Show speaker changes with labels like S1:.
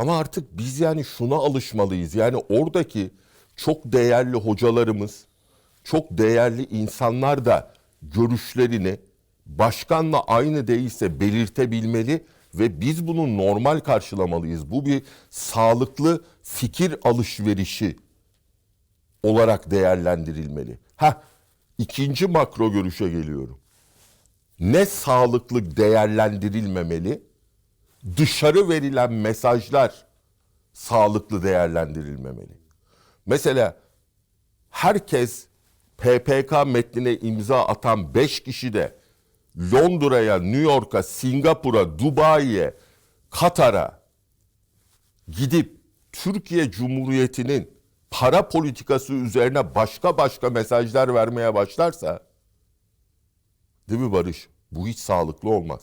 S1: Ama artık biz yani şuna alışmalıyız. Yani oradaki çok değerli hocalarımız, çok değerli insanlar da görüşlerini başkanla aynı değilse belirtebilmeli ve biz bunu normal karşılamalıyız. Bu bir sağlıklı fikir alışverişi olarak değerlendirilmeli. Ha, ikinci makro görüşe geliyorum. Ne sağlıklı değerlendirilmemeli? Dışarı verilen mesajlar sağlıklı değerlendirilmemeli. Mesela herkes PPK metnine imza atan 5 kişi de Londra'ya, New York'a, Singapur'a, Dubai'ye, Katar'a gidip Türkiye Cumhuriyeti'nin para politikası üzerine başka başka mesajlar vermeye başlarsa değil mi Barış? Bu hiç sağlıklı olmaz.